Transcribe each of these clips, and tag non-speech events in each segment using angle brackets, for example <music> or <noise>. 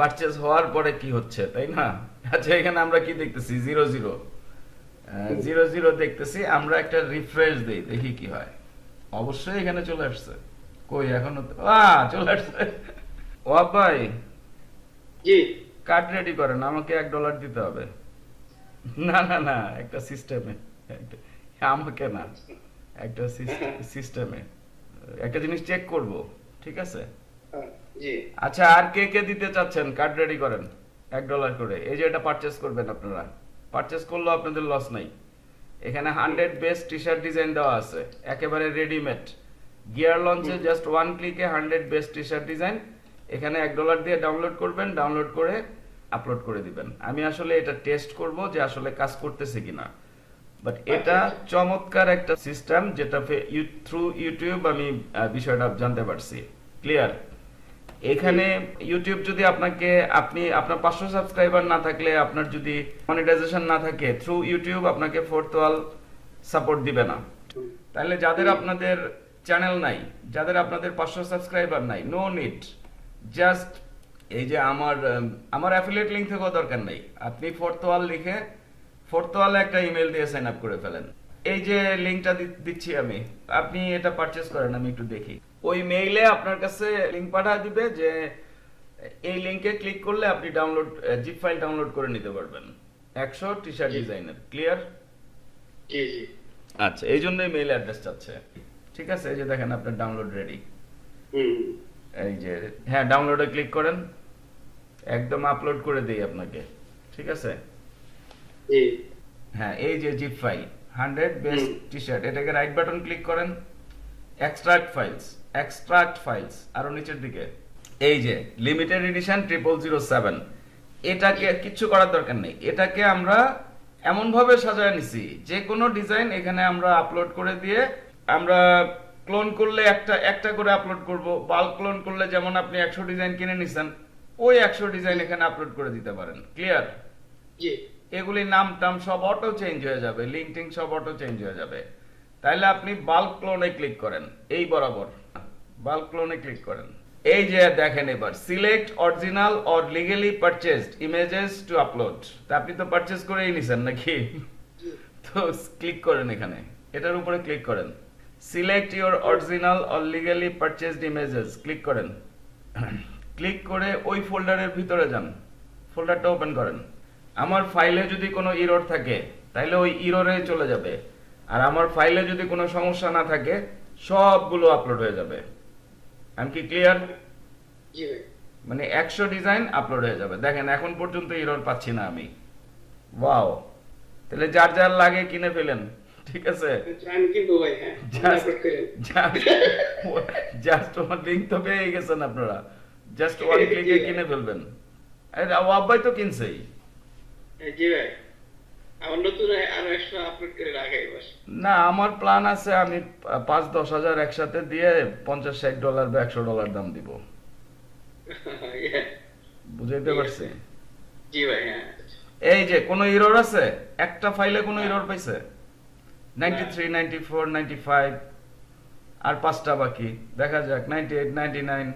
Purchase হওয়ার পরে কি হচ্ছে তাই না? আচ্ছা এখানে আমরা কি দেখতেছি? জিরো জিরো জিরো জিরো দেখতেছি আমরা একটা রিফ্রেশ দেই দেখি কি হয়। অবশ্যই এখানে চলে আসছে। কই এখনও চলে আসছে। ওয়াব ভাই জি। কার্ড রেডি করেন আমাকে এক ডলার দিতে হবে। না না না একটা সিস্টেমে আমাকে না একটা সিস্টেমে একটা জিনিস চেক করব ঠিক আছে? আচ্ছা আর কে কে দিতে চাচ্ছেন? কার্ড রেডি করেন। এক ডলার করে। এই যে এটা পারচেস করবেন আপনারা। পারচেস করলেও আপনাদের লস নাই। এখানে hundred best T shirt design দেওয়া আছে। একেবারে রেডিমেড গিয়ার লঞ্চে just one ক্লিকে hundred best T shirt design এখানে এক ডলার দিয়ে ডাউনলোড করবেন। ডাউনলোড করে আপলোড করে দিবেন। আমি আসলে এটা টেস্ট করব যে আসলে কাজ করতেছে কিনা। বাট এটা চমৎকার একটা সিস্টেম যেটা থ্রু ইউটিউব আমি বিষয়টা জানতে পারছি। ক্লিয়ার এখানে ইউটিউব যদি আপনাকে, আপনি আপনার পাঁচশো সাবস্ক্রাইবার না থাকলে আপনার যদি মনিটাইজেশন না থাকে থ্রু ইউটিউব আপনাকে ফোর্থ ওয়াল সাপোর্ট দিবে না। তাহলে যাদের আপনাদের চ্যানেল নাই, যাদের আপনাদের পাঁচশো সাবস্ক্রাইবার নাই নো নিড জাস্ট এই যে আমার আমার অ্যাফিলিয়েট লিঙ্ক থেকেও দরকার নেই। আপনি ফোর্থ ওয়াল লিখে ফোর্থ ওয়ালে একটা ইমেল দিয়ে সাইন আপ করে ফেলেন। এই যে লিঙ্কটা দিচ্ছি আমি। আপনি এটা পারচেস করেন, আমি একটু দেখি। ওই মেইলে আপনার কাছে লিঙ্ক পাঠা দিবে যে এই লিঙ্কে ক্লিক করলে আপনি ডাউনলোড জিপ ফাইল ডাউনলোড করে নিতে পারবেন। একশো টি শার্ট ডিজাইনের ক্লিয়ার আচ্ছা এই জন্যই মেইল অ্যাড্রেস চাচ্ছে। ঠিক আছে এই যে দেখেন আপনার ডাউনলোড রেডি এই যে হ্যাঁ ডাউনলোডে ক্লিক করেন। একদম আপলোড করে দেই আপনাকে। ঠিক আছে? হ্যাঁ এই যে zip file hundred best T shirt এটাকে রাইট বাটন ক্লিক করেন। এক্সট্রাক্ট ফাইলস এক্সট্রাক্ট ফাইলস আরও নিচের দিকে। এই যে limited edition triple zero seven এটাকে কিচ্ছু করার দরকার নেই। এটাকে আমরা এমন ভাবে সাজায় নিছি যে কোনো ডিজাইন এখানে আমরা আপলোড করে দিয়ে আমরা ক্লোন করলে একটা একটা করে আপলোড করব। বাল্ক ক্লোন করলে যেমন আপনি একশো ডিজাইন কিনে নিছেন ওই একশো ডিজাইন এখানে আপলোড করে দিতে পারেন। ক্লিয়ার জি। এগুলির নাম টাম সব অটো চেঞ্জ হয়ে যাবে লিঙ্ক টিঙ্ক সব অটো চেঞ্জ হয়ে যাবে। তাইলে আপনি বাল্ক ক্লোনে ক্লিক করেন, এই বরাবর। বাল্ক ক্লোনে ক্লিক করেন। এই যে দেখেন এবার select original or legally purchased images to upload তা আপনি তো পারচেজ করেই নিছেন নাকি? তো ক্লিক করেন এখানে। এটার উপরে ক্লিক করেন। Select your original or legally purchased images click করেন। ক্লিক করে ওই ফোল্ডারের ভিতরে যান। ফোল্ডারটা ওপেন করেন। আমার ফাইলে যদি কোনো ইরর থাকে তাহলে ওই ইররে চলে যাবে। আর আমার ফাইলে যদি কোনো সমস্যা না থাকে সবগুলো আপলোড হয়ে যাবে। আমি কি ক্লিয়ার মানে একশো ডিজাইন আপলোড হয়ে যাবে। দেখেন এখন পর্যন্ত ইরর পাচ্ছি না আমি। ওয়াও তাহলে যার যার লাগে কিনে ফেলেন ঠিক আছে? জাস্ট আমার লিঙ্ক তো পেয়ে গেছেন আপনারা। জাস্ট ওয়ান ক্লিকে কিনে ফেলবেন। আরে আব্বাই তো কিনছেই। জি ভাই। না আমার প্ল্যান আছে আমি পাঁচ দশ হাজার একসাথে দিয়ে পঞ্চাশ ষাট ডলার বা একশো ডলার দাম দিব। <laughs> হ্যাঁ, বুঝাইতে পারছি? হ্যাঁ। এই যে কোনো ইরর আছে? একটা ফাইলে কোনো ইরর পাইছে? Ninety three ninety four ninety five আর পাঁচটা বাকি? দেখা যাক ninety eight ninety nine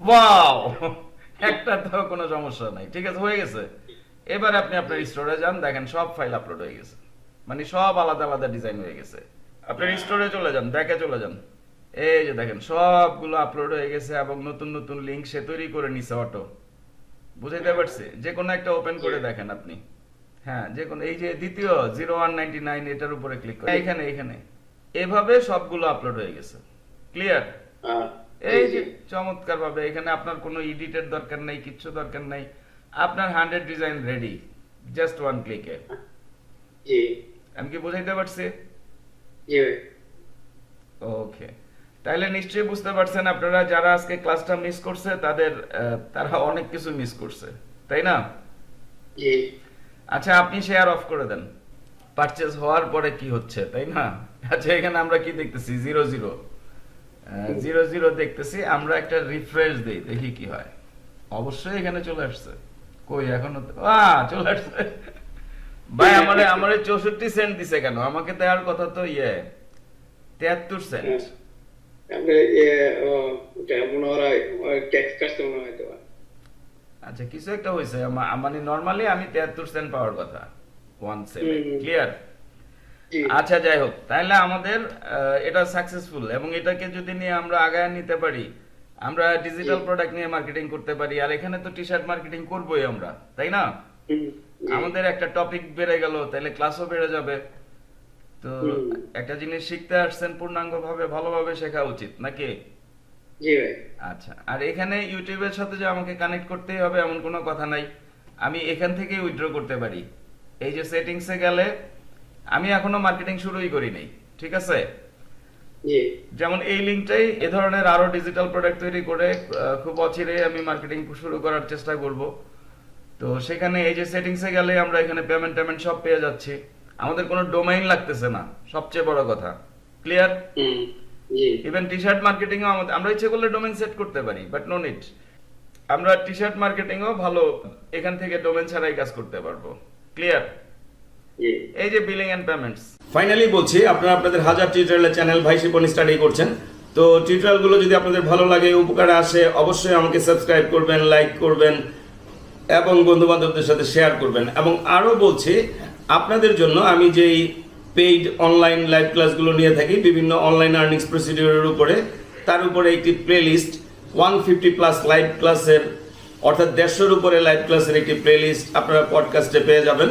wow একটা তো কোনো সমস্যা নাই। ঠিক আছে হয়ে গেছে। এবার আপনি আপনার স্টোরে যান দেখেন সব ফাইল আপলোড হয়ে গেছে। মানে সব আলাদা আলাদা ডিজাইন হয়ে গেছে। আপনার স্টোরে চলে যান দেখে চলে যান। এই যে দেখেন সবগুলো আপলোড হয়ে গেছে এবং নতুন নতুন লিংক সে তৈরি করে নিছে অটো বুঝাইতে পারছি? যে কোনো একটা ওপেন করে দেখেন আপনি। হ্যাঁ যে কোনো এই যে দ্বিতীয় জিরো ওয়ান নাইনটি নাইন এটার উপরে ক্লিক করে এখানে এখানে এভাবে সবগুলো আপলোড হয়ে গেছে। ক্লিয়ার এই যে। চমৎকার ভাবে এখানে আপনার কোনো এডিটের দরকার নাই কিচ্ছু দরকার নাই। আপনার hundred design ready just one ক্লিকে ji আমি কি বুঝাইতে পারছি? জি ওকে তাহলে নিশ্চয়ই বুঝতে পারছেন আপনারা যারা আজকে ক্লাসটা মিস করছে তাদের তারা অনেক কিছু মিস করছে। তাই না? জি আচ্ছা আপনি শেয়ার অফ করে দেন। পারচেজ হওয়ার পরে কি হচ্ছে তাই না? আচ্ছা এখানে আমরা কি দেখতেছি? জিরো জিরো জিরো জিরো দেখতেছি। আমরা একটা রিফ্রেশ দেই দেখি কি হয়। অবশ্যই এখানে চলে আসছে। কই এখনও আহ, চলে আসছে। ভাই আমারে আমারে চৌষট্টি সেন্ট দিছে কেন? আমাকে দেওয়ার কথা তো ইয়ে তেহাত্তর সেন্ট হয় আচ্ছা কিছু একটা হয়েছে মানে নর্মালি আমি তেহাত্তর সেন্ট পাওয়ার কথা। ওয়ান হুম। ক্লিয়ার আচ্ছা যাই হোক। তাহলে আমাদের এটা সাকসেসফুল এবং এটাকে যদি নিয়ে আমরা আগায় নিতে পারি আমরা ডিজিটাল প্রোডাক্ট নিয়ে মার্কেটিং করতে পারি আর এখানে তো টি শার্ট মার্কেটিং করবোই আমরা তাই না? আমাদের একটা টপিক বেড়ে গেল তাহলে ক্লাসও বেড়ে যাবে। তো একটা জিনিস শিখতে আসছেন পূর্ণাঙ্গ ভাবে ভালোভাবে শেখা উচিত নাকি? জি ভাই। আচ্ছা আর এখানে ইউটিউবের সাথে যে আমাকে কানেক্ট করতেই হবে এমন কোনো কথা নাই আমি এখান থেকে উইথড্র করতে পারি। এই যে সেটিংসে গেলে আমি এখনও মার্কেটিং শুরুই করি নাই ঠিক আছে? যেমন এই লিঙ্কটাই এ ধরনের আরও ডিজিটাল প্রোডাক্ট তৈরি করে খুব অচিরে আমি মার্কেটিং শুরু করার চেষ্টা করব। তো সেখানে এই যে সেটিংসে গেলে আমরা এখানে পেমেন্ট টেমেন্ট সব পেয়ে যাচ্ছি। আমাদের কোনো ডোমাইন লাগতেছে না সবচেয়ে বড় কথা। Clear even T shirt marketing আমাদের আমরা ইচ্ছে করলে ডোমেন সেট করতে পারি বাট নো নিড আমরা টি শার্ট মার্কেটিংও ভালো এখান থেকে ডোমেন ছাড়াই কাজ করতে পারব। ক্লিয়ার এই যে বিলিং এন্ড পেমেন্টস ফাইনালি বলছি আপনারা আপনাদের হাজার টিউটোরিয়ালের চ্যানেল ভাই শিপন স্টাডি করছেন। তো টিউটোরিয়ালগুলো যদি আপনাদের ভালো লাগে উপকারে আসে অবশ্যই আমাকে সাবস্ক্রাইব করবেন লাইক করবেন এবং বন্ধু বান্ধবদের সাথে শেয়ার করবেন। এবং আরও বলছি আপনাদের জন্য আমি যেই পেইড অনলাইন লাইভ ক্লাসগুলো নিয়ে থাকি বিভিন্ন অনলাইন আর্নিংস প্রসিডিউরের উপরে তার উপরে একটি playlist one fifty plus live ক্লাসের অর্থাৎ দেড়শোর উপরে লাইভ ক্লাসের একটি প্লেলিস্ট আপনারা পডকাস্টে পেয়ে যাবেন।